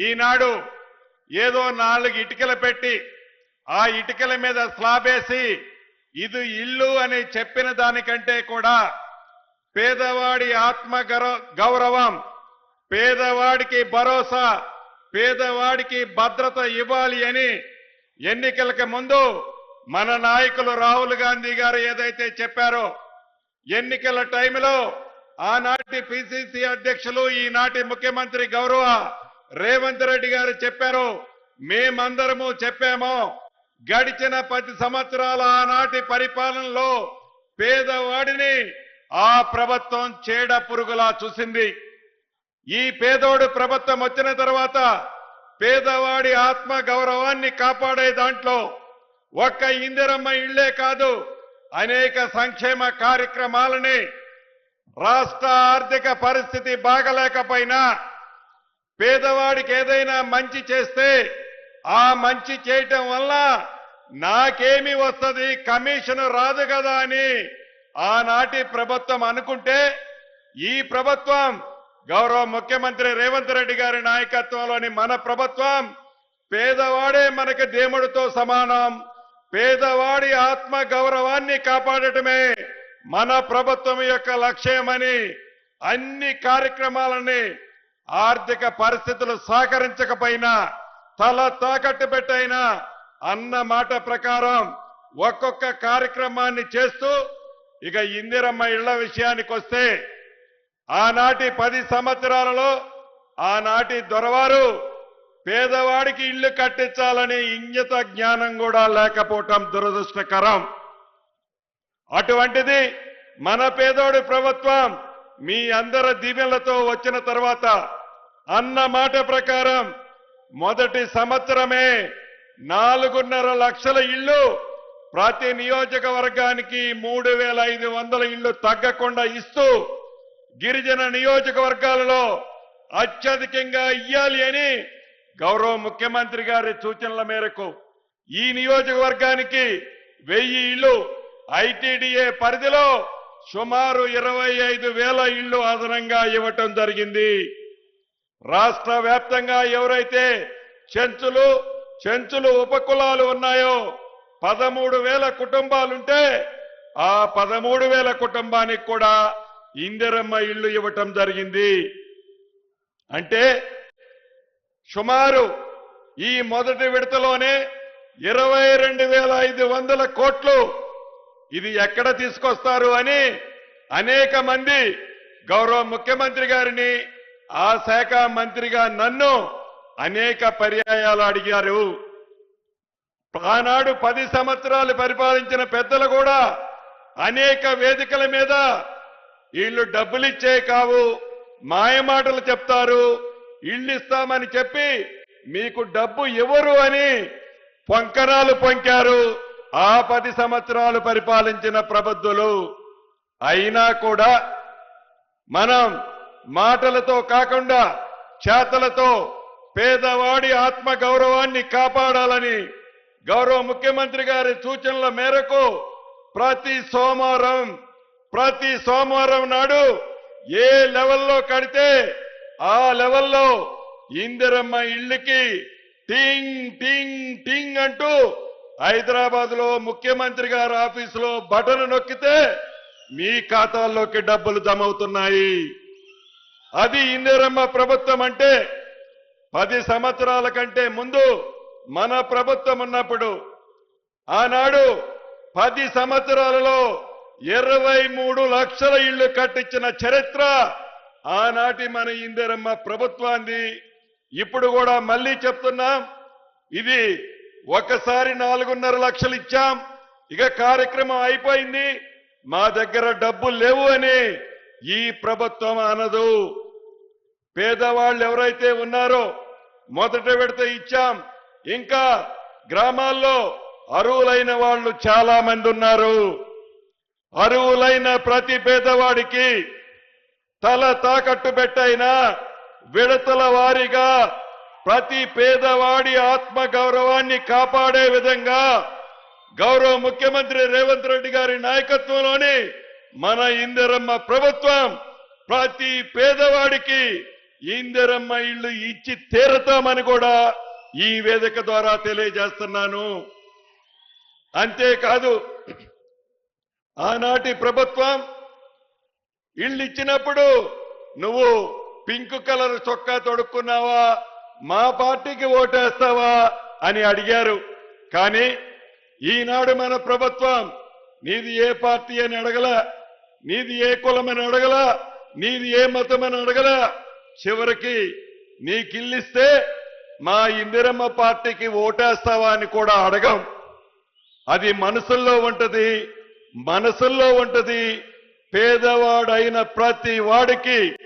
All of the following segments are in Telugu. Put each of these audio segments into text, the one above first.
ఈనాడు ఏదో నాలుగు ఇటుకలు పెట్టి ఆ ఇటుకల మీద స్లాబేసి ఇది ఇల్లు అని చెప్పిన దానికంటే కూడా పేదవాడి ఆత్మ గౌరవం పేదవాడికి భరోసా పేదవాడికి భద్రత ఇవ్వాలి అని ఎన్నికలకు ముందు మన నాయకులు రాహుల్ గాంధీ గారు ఏదైతే చెప్పారో ఎన్నికల టైంలో ఆనాటి పిసిసి అధ్యక్షులు ఈనాటి ముఖ్యమంత్రి గౌరవ రేవంత్ రెడ్డి గారు చెప్పారు మేమందరము చెప్పాము గడిచిన పది సంవత్సరాల ఆనాటి పరిపాలనలో పేదవాడిని ఆ ప్రభుత్వం చేడ పురుగులా చూసింది. ఈ పేదోడు ప్రభుత్వం వచ్చిన తర్వాత పేదవాడి ఆత్మ గౌరవాన్ని కాపాడే దాంట్లో ఒక్క ఇందిరమ్మ ఇళ్ళే కాదు అనేక సంక్షేమ కార్యక్రమాలని రాష్ట్ర ఆర్థిక పరిస్థితి బాగలేకపోయినా పేదవాడికి ఏదైనా మంచి చేస్తే ఆ మంచి చేయటం వల్ల నాకేమి వస్తుంది కమిషన్ రాదు కదా అని ఆనాటి ప్రభుత్వం అనుకుంటే ఈ ప్రభుత్వం గౌరవ ముఖ్యమంత్రి రేవంత్ రెడ్డి గారి నాయకత్వంలోని మన ప్రభుత్వం పేదవాడే మనకి దేవుడితో సమానం. పేదవాడి ఆత్మ గౌరవాన్ని కాపాడటమే మన ప్రభుత్వం యొక్క లక్ష్యమని అన్ని కార్యక్రమాలని ఆర్థిక పరిస్థితులు సహకరించకపోయినా తల తాకట్టు పెట్టైనా అన్న మాట ప్రకారం ఒక్కొక్క కార్యక్రమాన్ని చేస్తూ ఇక ఇందిరమ్మ ఇళ్ళ విషయానికి వస్తే ఆనాటి పది సంవత్సరాలలో ఆనాటి దొరవారు పేదవాడికి ఇల్లు కట్టించాలనే ఇంగిత జ్ఞానం కూడా లేకపోవటం దురదృష్టకరం. అటువంటిది మన పేదోడి ప్రభుత్వం మీ అందరి దీవెనలతో వచ్చిన తర్వాత అన్న మాట ప్రకారం మొదటి సంవత్సరమే నాలుగున్నర లక్షల ఇళ్ళు ప్రతి నియోజకవర్గానికి మూడు వేల ఐదు వందల ఇళ్ళు తగ్గకుండా ఇస్తూ గిరిజన నియోజకవర్గాలలో అత్యధికంగా ఇయ్యాలి అని గౌరవ ముఖ్యమంత్రి గారి సూచనల మేరకు ఈ నియోజకవర్గానికి వెయ్యి ఇళ్ళు ఐటీడీఏ పరిధిలో సుమారు ఇరవై ఐదు వేల ఇళ్ళు అదనంగా ఇవ్వటం జరిగింది. రాష్ట్ర వ్యాప్తంగా ఎవరైతే చెంచులు చెంచులు ఉపకులాలు ఉన్నాయో పదమూడు వేల కుటుంబాలుంటే ఆ పదమూడు వేల కుటుంబానికి కూడా ఇందిరమ్మ ఇల్లు ఇవ్వటం జరిగింది. అంటే సుమారు ఈ మొదటి విడతలోనే ఇరవై రెండు వేల ఐదు వందల కోట్లు ఇది ఎక్కడ తీసుకొస్తారు అని అనేక మంది గౌరవ ముఖ్యమంత్రి గారిని ఆ శాఖ మంత్రిగా నన్ను అనేక పర్యాయాలు అడిగారు. ఆనాడు పది సంవత్సరాలు పరిపాలించిన పెద్దలు కూడా అనేక వేదికల మీద వీళ్ళు డబ్బులిచ్చే కావు మాయమాటలు చెప్తారు ఇళ్ళు ఇస్తామని చెప్పి మీకు డబ్బు ఇవ్వరు అని పొంకరాలు పొంకారు. ఆ పది సంవత్సరాలు పరిపాలించిన ప్రబుద్ధులు. అయినా కూడా మనం మాటలతో కాకుండా చేతలతో పేదవాడి ఆత్మ గౌరవాన్ని కాపాడాలని గౌరవ ముఖ్యమంత్రి గారి సూచనల మేరకు ప్రతి సోమవారం ప్రతి సోమవారం నాడు ఏ లెవెల్లో కడితే ఆ లెవెల్లో ఇందిరమ్మ ఇళ్ళకి టింగ్ టింగ్ టింగ్ అంటూ హైదరాబాద్లో ముఖ్యమంత్రి గారి ఆఫీసులో బటన్ నొక్కితే మీ ఖాతాల్లోకి డబ్బులు జమ అవుతున్నాయి. అది ఇందిరమ్మ ప్రభుత్వం అంటే పది సంవత్సరాల కంటే ముందు మన ప్రభుత్వం ఉన్నప్పుడు ఆనాడు పది సంవత్సరాలలో ఇరవై మూడు లక్షల ఇళ్ళు కట్టించిన చరిత్ర ఆనాటి మన ఇందిరమ్మ ప్రభుత్వాన్ని ఇప్పుడు కూడా మళ్ళీ చెప్తున్నాం. ఇది ఒకసారి నాలుగున్నర లక్షలు ఇచ్చాం. ఇక కార్యక్రమం అయిపోయింది. మా దగ్గర డబ్బులు లేవు అని ఈ ప్రభుత్వం అనదు. పేదవాళ్ళు ఎవరైతే ఉన్నారో మొదట విడత ఇచ్చాం. ఇంకా గ్రామాల్లో అరువులైన వాళ్ళు చాలా మంది ఉన్నారు. అరువులైన ప్రతి పేదవాడికి తల తాకట్టు పెట్టైనా విడతల వారీగా ప్రతి పేదవాడి ఆత్మ గౌరవాన్ని కాపాడే విధంగా గౌరవ ముఖ్యమంత్రి రేవంత్ రెడ్డి గారి నాయకత్వంలోని మన ఇందిరమ్మ ప్రభుత్వం ప్రతి పేదవాడికి ఇందిరమ్మ ఇళ్ళు ఇచ్చి తీరతామని కూడా ఈ వేదిక ద్వారా తెలియజేస్తున్నాను. అంతేకాదు ఆనాటి ప్రభుత్వం ఇళ్ళు ఇచ్చినప్పుడు నువ్వు పింక్ కలర్ చొక్కా తొడుక్కున్నావా మా పార్టీకి ఓటేస్తావా అని అడిగారు. కానీ ఈనాడు మన ప్రభుత్వం నీది ఏ పార్టీ అని అడగల. నీది ఏ కులమని అడగల నీది ఏ మతమని అడగల. చివరికి నీకిల్లిస్తే మా ఇందిరమ్మ పార్టీకి ఓటేస్తావా అని కూడా అడగం. అది మనసుల్లో ఉంటది మనసుల్లో ఉంటది. పేదవాడైన ప్రతి వాడికి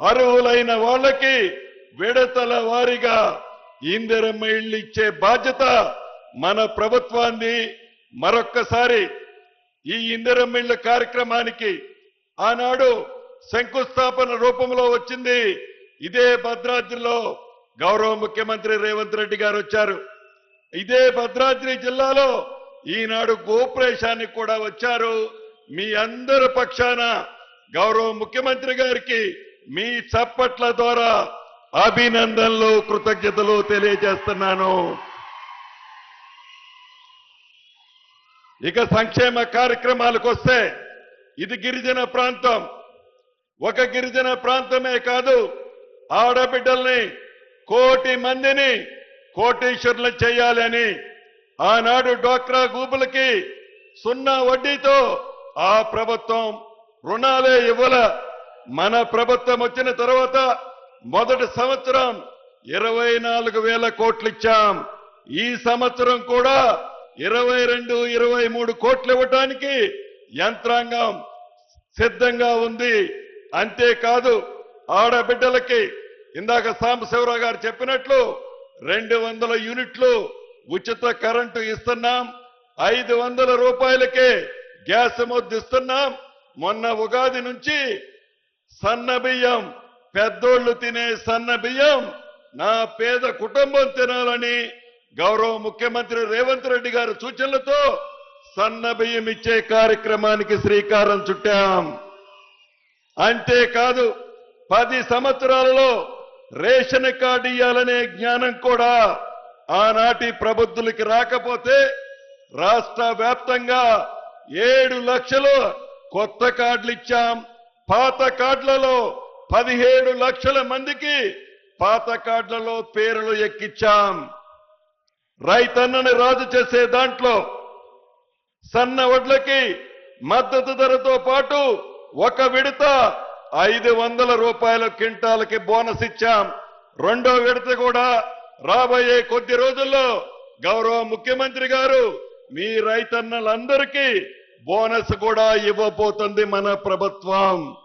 అర్హులైన వాళ్ళకి విడతల వారిగా ఇందిరమ్మ ఇళ్ళిచ్చే బాధ్యత మన ప్రభుత్వాన్ని మరొక్కసారి ఈ ఇందిరమ్మ కార్యక్రమానికి ఆనాడు శంకుస్థాపన రూపంలో వచ్చింది ఇదే భద్రాద్రిలో గౌరవ ముఖ్యమంత్రి రేవంత్ రెడ్డి గారు వచ్చారు. ఇదే భద్రాద్రి జిల్లాలో ఈనాడు గోప్రేషానికి కూడా వచ్చారు. మీ అందరి పక్షాన గౌరవ ముఖ్యమంత్రి గారికి మీ చప్పట్ల ద్వారా అభినందనలు కృతజ్ఞతలు తెలియజేస్తున్నాను. ఇక సంక్షేమ కార్యక్రమాలకు వస్తే ఇది గిరిజన ప్రాంతం. ఒక గిరిజన ప్రాంతమే కాదు ఆడబిడ్డల్ని కోటి మందిని కోటీశ్వరులు చేయాలని ఆనాడు డ్వాక్రా గూపులకి సున్నా వడ్డీతో ఆ ప్రభుత్వం రుణాలే ఇవ్వల. మన ప్రభుత్వం వచ్చిన తర్వాత మొదటి సంవత్సరం ఇరవై నాలుగు వేల కోట్లు ఇచ్చాం. ఈ సంవత్సరం కూడా ఇరవై రెండు ఇరవై మూడు కోట్లు ఇవ్వటానికి యంత్రాంగం సిద్ధంగా ఉంది. అంతేకాదు ఆడబిడ్డలకి ఇందాక సాంబశివరావు గారు చెప్పినట్లు రెండు వందల యూనిట్లు ఉచిత కరెంటు ఇస్తున్నాం. ఐదు వందల రూపాయలకే గ్యాస్ మొద్దు ఇస్తున్నాం మొన్న ఉగాది నుంచి సన్న బియ్యం పెద్దోళ్ళు తినే సన్న బియ్యం నా పేద కుటుంబం తినాలని గౌరవ ముఖ్యమంత్రి రేవంత్ రెడ్డి గారి సూచనలతో సన్న బియ్యం ఇచ్చే కార్యక్రమానికి శ్రీకారం చుట్టాం. అంతేకాదు పది సంవత్సరాలలో రేషన్ కార్డు ఇవ్వాలనే జ్ఞానం కూడా ఆనాటి ప్రబుద్ధులకి రాకపోతే రాష్ట్ర వ్యాప్తంగా ఏడు లక్షలు కొత్త కార్డులు ఇచ్చాం. పాత కార్డులలో పదిహేడు లక్షల మందికి పాత కార్డులలో పేర్లు ఎక్కిచ్చాం. రైతన్నని రాజు చేసే దాంట్లో సన్న వడ్లకి మద్దతు ధరతో పాటు ఒక విడత ఐదు వందల రూపాయల క్వింటాలకి బోనస్ ఇచ్చాం. రెండో విడత కూడా రాబోయే కొద్ది రోజుల్లో గౌరవ ముఖ్యమంత్రి గారు మీ రైతన్నలందరికీ బోనస్ కూడా ఇవ్వబోతుంది మన ప్రభుత్వం.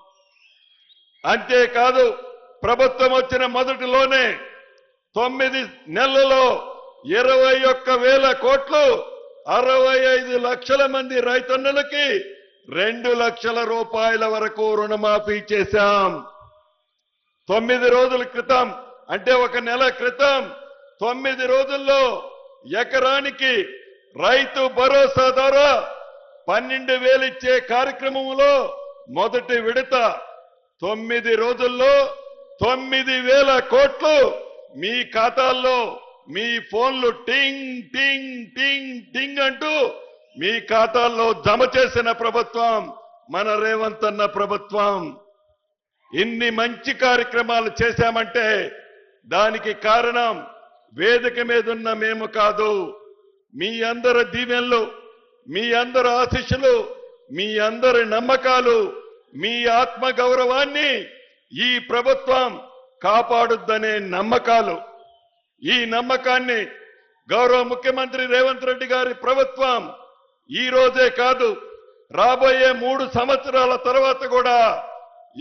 అంతేకాదు ప్రభుత్వం వచ్చిన మొదటిలోనే తొమ్మిది నెలలలో ఇరవై ఒక్క వేల కోట్లు అరవై ఐదు లక్షల మంది రైతన్నులకి రెండు లక్షల రూపాయల వరకు రుణమాఫీ చేశాం. తొమ్మిది రోజుల క్రితం అంటే ఒక నెల క్రితం తొమ్మిది రోజుల్లో ఎకరానికి రైతు భరోసా ద్వారా పన్నెండు వేలు ఇచ్చే కార్యక్రమంలో మొదటి విడత. తొమ్మిది రోజుల్లో తొమ్మిది వేల కోట్లు మీ ఖాతాల్లో మీ ఫోన్లు టింగ్ టింగ్ టింగ్ టింగ్ అంటూ మీ ఖాతాల్లో జమ చేసిన ప్రభుత్వం మన రేవంత్ అన్న ప్రభుత్వం. ఇన్ని మంచి కార్యక్రమాలు చేశామంటే దానికి కారణం వేదిక మీద ఉన్న మేము కాదు. మీ అందరి దీవెనలు మీ అందరి ఆశీస్సులు మీ అందరి నమ్మకాలు మీ ఆత్మ గౌరవాన్ని ఈ ప్రభుత్వం కాపాడుద్దనే నమ్మకాలు. ఈ నమ్మకాన్ని గౌరవ ముఖ్యమంత్రి రేవంత్ రెడ్డి గారి ప్రభుత్వం ఈ రోజే కాదు రాబోయే మూడు సంవత్సరాల తర్వాత కూడా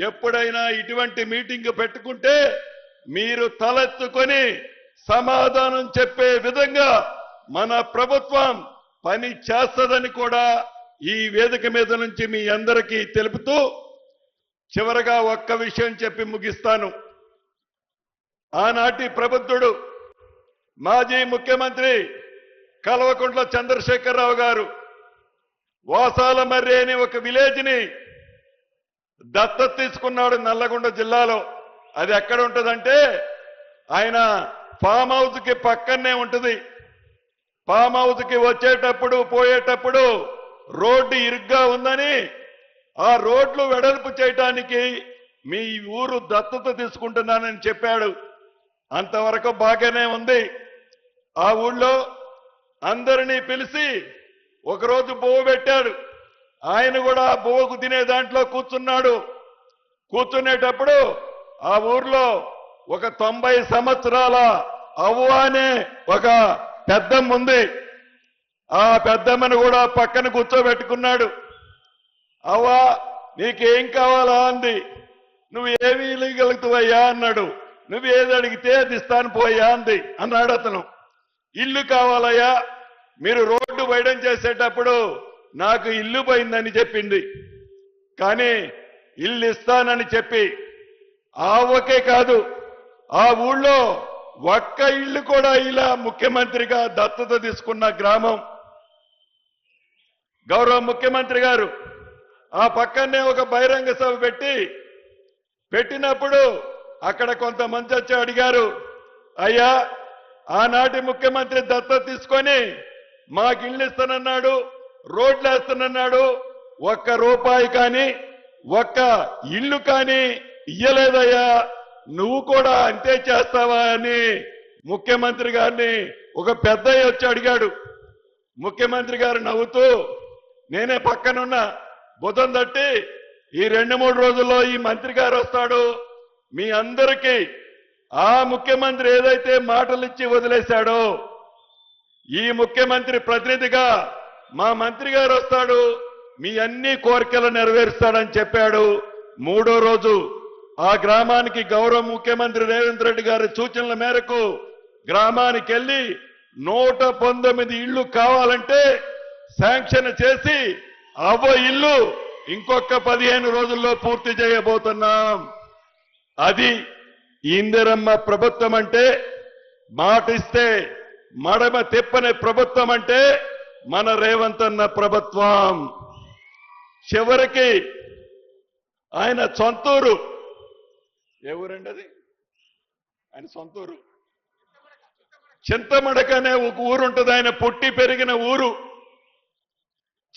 ఎప్పుడైనా ఇటువంటి మీటింగ్ పెట్టుకుంటే మీరు తలెత్తుకొని సమాధానం చెప్పే విధంగా మన ప్రభుత్వం పని చేస్తుందని కూడా ఈ వేదిక మీద నుంచి మీ అందరికీ తెలుపుతూ చివరగా ఒక్క విషయం చెప్పి ముగిస్తాను. ఆనాటి ప్రబుద్ధుడు మాజీ ముఖ్యమంత్రి కల్వకుంట్ల చంద్రశేఖరరావు గారు వాసాల మర్రి అని ఒక విలేజ్ని దత్తత తీసుకున్నాడు నల్లగొండ జిల్లాలో. అది ఎక్కడ ఉంటదంటే ఆయన ఫామ్ హౌస్కి పక్కనే ఉంటుంది. ఫామ్ హౌస్కి వచ్చేటప్పుడు పోయేటప్పుడు రోడ్డు ఇరుగ్గా ఉందని ఆ రోడ్లు వెడల్పు చేయటానికి మీ ఊరు దత్తత తీసుకుంటున్నానని చెప్పాడు. అంతవరకు బాగానే ఉంది. ఆ ఊళ్ళో అందరినీ పిలిచి ఒకరోజు బువ్వ పెట్టాడు. ఆయన కూడా బువ్వకు తినే దాంట్లో కూర్చున్నాడు. కూర్చునేటప్పుడు ఆ ఊర్లో ఒక తొంభై సంవత్సరాల అవ్వ అనే ఒక పెద్దమ్మ ఉంది. ఆ పెద్దమ్మను కూడా పక్కన కూర్చోబెట్టుకున్నాడు. అవ్వ నీకేం కావాలా అంది. నువ్వు ఏమి ఇవ్వగలుగుతావయ్యా అన్నాడు. నువ్వు ఏది అడిగితే అది ఇస్తాను పోయా అంది. అన్నాడు అతను. ఇల్లు కావాలయ్యా మీరు రోడ్డు వైడం చేసేటప్పుడు నాకు ఇల్లు పోయిందని చెప్పింది. కానీ ఇల్లు ఇస్తానని చెప్పి ఆ ఒకే కాదు ఆ ఊళ్ళో ఒక్క ఇల్లు కూడా ఇలా ముఖ్యమంత్రిగా దత్తత తీసుకున్న గ్రామం. గౌరవ ముఖ్యమంత్రి గారు ఆ పక్కనే ఒక బహిరంగ సభ పెట్టి పెట్టినప్పుడు అక్కడ కొంతమంది వచ్చి అడిగారు అయ్యా ఆనాటి ముఖ్యమంత్రి దత్తత తీసుకొని మాకు ఇల్లు ఇస్తానన్నాడు రోడ్లు వేస్తానన్నాడు ఒక్క రూపాయి కానీ ఒక్క ఇల్లు కానీ ఇయ్యలేదయ్యా. నువ్వు కూడా అంతే చేస్తావా అని ముఖ్యమంత్రి గారిని ఒక పెద్దయ్య వచ్చి అడిగాడు. ముఖ్యమంత్రి గారు నవ్వుతూ నేనే పక్కనున్న బుధం తట్టి ఈ రెండు మూడు రోజుల్లో ఈ మంత్రి గారు వస్తాడు. మీ అందరికీ ఆ ముఖ్యమంత్రి ఏదైతే మాటలు ఇచ్చి వదిలేశాడో ఈ ముఖ్యమంత్రి ప్రతినిధిగా మా మంత్రి గారు వస్తాడు మీ అన్ని కోరికలు నెరవేరుస్తాడని చెప్పాడు. మూడో రోజు ఆ గ్రామానికి గౌరవ ముఖ్యమంత్రి రేవంత్ రెడ్డి గారి సూచనల మేరకు గ్రామానికి వెళ్ళి నూట పంతొమ్మిది ఇళ్ళు కావాలంటే శాంక్షన్ చేసి అవ్వ ఇల్లు ఇంకొక పదిహేను రోజుల్లో పూర్తి చేయబోతున్నాం. అది ఇందిరమ్మ ప్రభుత్వం అంటే మాటిస్తే మడమ తిప్పని ప్రభుత్వం అంటే మన రేవంత్ అన్న ప్రభుత్వం. చివరికి ఆయన సొంతూరు. ఏ ఊరండి అది ఆయన సొంతూరు. చింతమడక అనే ఒక ఊరు ఉంటుంది ఆయన పుట్టి పెరిగిన ఊరు.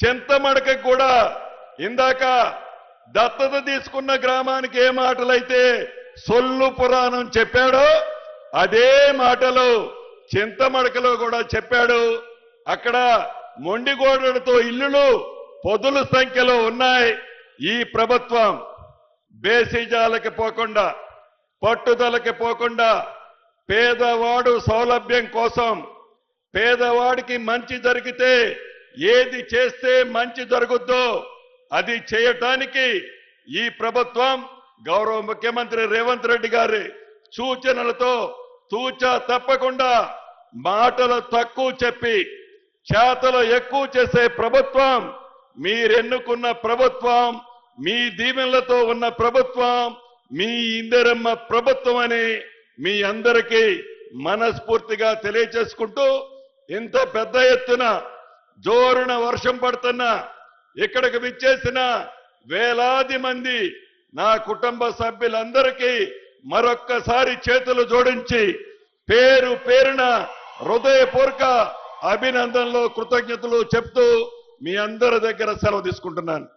చింతమడక కూడా ఇందాక దత్తత తీసుకున్న గ్రామానికి ఏ మాటలైతే సొల్లు పురాణం చెప్పాడో. అదే మాటలు చింతమడకలో కూడా చెప్పాడు. అక్కడ మొండిగోడలతో ఇల్లులు పొదుల సంఖ్యలో ఉన్నాయి. ఈ ప్రభుత్వం బేసిజాలకి పోకుండా పట్టుదలకి పోకుండా పేదవాడు సౌలభ్యం కోసం పేదవాడికి మంచి జరిగితే ఏది చేస్తే మంచి జరుగుద్దో అది చేయటానికి ఈ ప్రభుత్వం గౌరవ ముఖ్యమంత్రి రేవంత్ రెడ్డి గారి సూచనలతో తూచ తప్పకుండా మాటలు తక్కువ చెప్పి చేతలు ఎక్కువ చేసే ప్రభుత్వం మీరెన్నుకున్న ప్రభుత్వం మీ దీవెనలతో ఉన్న ప్రభుత్వం మీ ఇందరమ్మ ప్రభుత్వం అని మీ అందరికీ మనస్ఫూర్తిగా తెలియచేసుకుంటూ ఇంత పెద్ద ఎత్తున జోరున వర్షం పడుతున్నా ఇక్కడికి విచ్చేసిన వేలాది మంది నా కుటుంబ సభ్యులందరికీ మరొక్కసారి చేతులు జోడించి పేరు పేరున హృదయపూర్వక అభినందనలు కృతజ్ఞతలు చెప్తూ మీ అందరి దగ్గర సెలవు తీసుకుంటున్నాను.